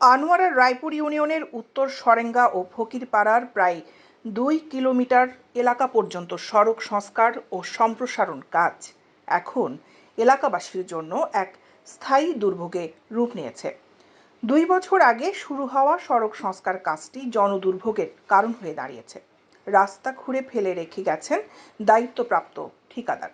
আনোয়ারার রায়পুর ইউনিয়নের উত্তর সরেঙ্গা ও ফকিরপাড়ার প্রায় দুই কিলোমিটার এলাকা পর্যন্ত সড়ক সংস্কার ও সম্প্রসারণ কাজ এখন এলাকাবাসীর জন্য এক স্থায়ী দুর্ভোগে রূপ নিয়েছে। দুই বছর আগে শুরু হওয়া সড়ক সংস্কার কাজটি জনদুর্ভোগের কারণ হয়ে দাঁড়িয়েছে। রাস্তা খুঁড়ে ফেলে রেখে গেছেন দায়িত্বপ্রাপ্ত ঠিকাদার।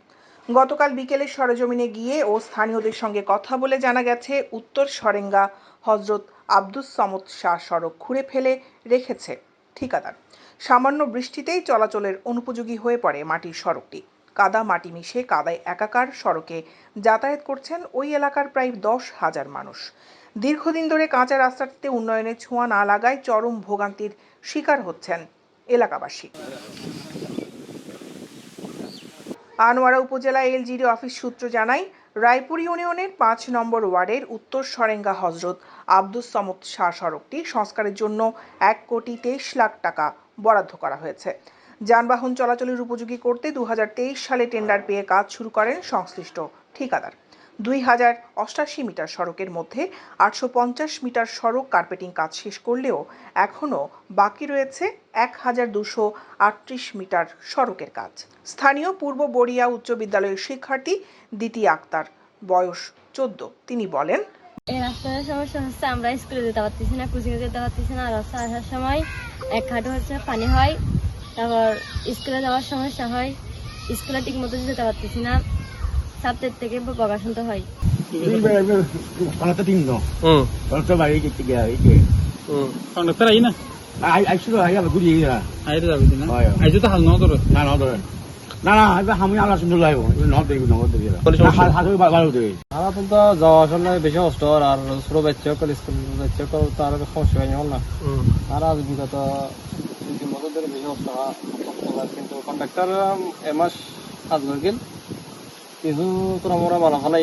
গতকাল বিকেলে সরেজমিনে গিয়ে ও স্থানীয়দের সঙ্গে কথা বলে জানা গেছে, উত্তর সরেঙ্গা হজরত আব্দুস সমদ শাহ সড়ক খুঁড়ে ফেলে রেখেছে ঠিকাদার। সামান্য বৃষ্টিতেই চলাচলের অনুপযোগী হয়ে পড়ে মাটির সড়কটি। কাদা মাটি মিশে কাদায় একাকার সড়কে যাতায়াত করছেন ওই এলাকার প্রায় দশ হাজার মানুষ। দীর্ঘদিন ধরে কাঁচা রাস্তাটিতে উন্নয়নের ছোঁয়া না লাগায় চরম ভোগান্তির শিকার হচ্ছেন এলাকাবাসী। আনোয়ারা উপজেলা এলজিডি অফিস সূত্র জানায়, রায়পুর ইউনিয়নের পাঁচ নম্বর ওয়ার্ডের উত্তর সরেঙ্গা হজরত আব্দুস সমদ শাহ সড়কটি সংস্কারের জন্য এক কোটি তেইশ লাখ টাকা বরাদ্দ করা হয়েছে। যানবাহন চলাচলের উপযোগী করতে দু হাজার তেইশ সালে টেন্ডার পেয়ে কাজ শুরু করেন সংশ্লিষ্ট ঠিকাদার। দুই হাজার অষ্টাশি মিটার সড়কের মধ্যে আটশো পঞ্চাশ মিটার সড়ক কার্পেটিং কাজ শেষ করলেও এখনও বাকি রয়েছে এক হাজার দুশো আটত্রিশ মিটার সড়কের কাজ। স্থানীয় পূর্ব বড়িয়া উচ্চ বিদ্যালয়ের শিক্ষার্থী দ্বিতীয় আক্তার, বয়স চোদ্দ। তিনি বলেন, এই রাস্তার সমস্যা হচ্ছে আমরা স্কুলে যেতে পারতেছি না, কোচিংয়ে যেতে পারতেছি না, রাস্তা আসার সময় এক হাঁটু হচ্ছে, পানি হয়, তারপর স্কুলে যাওয়ার সমস্যা হয়, স্কুলে ঠিক মতো যেতে পারতেছি না। ছাত্রের থেকে শুনতে হয় Hmm. Hmm. Oh, যাওয়া আসলে বেশি কষ্ট আর ছোট বাচ্চা কল স্কুল বাচ্চা কল তার সমস্যা হয়নি না আর আজ বিগত দুই তিন বছর ধরে বেশি কষ্ট হয় কিন্তু কন্ট্রাক্টর এ মাস কাজ করে গেল মানে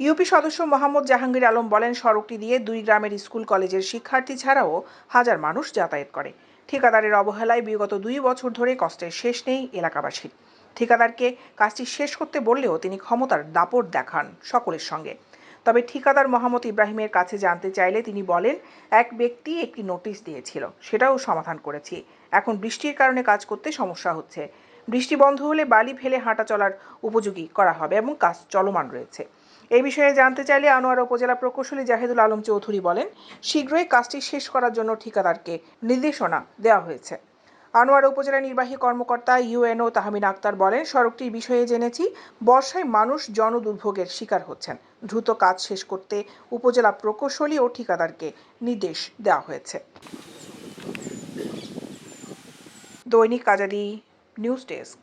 ইউপি সদস্য মোহাম্মদ জাহাঙ্গীর আলম বলেন, সড়কটি দিয়ে দুই গ্রামের স্কুল, কলেজের শিক্ষার্থী ছাড়াও হাজার মানুষ যাতায়াত করে। ঠিকাদারের অবহেলায় বিগত দুই বছর ধরে কষ্টের শেষ নেই এলাকাবাসীর। ঠিকাদারকে কাজটি শেষ করতে বললেও তিনি ক্ষমতার দাপট দেখান সকলের সঙ্গে। তবে ঠিকাদার মোহাম্মদ ইব্রাহিমের কাছে জানতে চাইলে তিনি বলেন, এক ব্যক্তি একটি নোটিশ দিয়েছিল, সেটাও সমাধান করেছি। এখন বৃষ্টির কারণে কাজ করতে সমস্যা হচ্ছে। বৃষ্টি বন্ধ হলে বালি ফেলে হাঁটা চলার উপযোগী করা হবে এবং কাজ চলমান রয়েছে। এই বিষয়ে জানতে চাইলে আনোয়ার উপজেলা প্রকৌশলী জাহেদুল আলম চৌধুরী বলেন, শীঘ্রই কাজটি শেষ করার জন্য ঠিকাদারকে নির্দেশনা দেওয়া হয়েছে। আনোয়ারা উপজেলা নির্বাহী কর্মকর্তা ইউএনও তাহমিন আক্তার বলেন, সড়কটির বিষয়ে জেনেছি, বর্ষায় মানুষ জনদুর্ভোগের শিকার হচ্ছেন। দ্রুত কাজ শেষ করতে উপজেলা প্রকৌশলী ও ঠিকাদারকে নির্দেশ দেওয়া হয়েছে। দৈনিক কাজারি নিউজ ডেস্ক।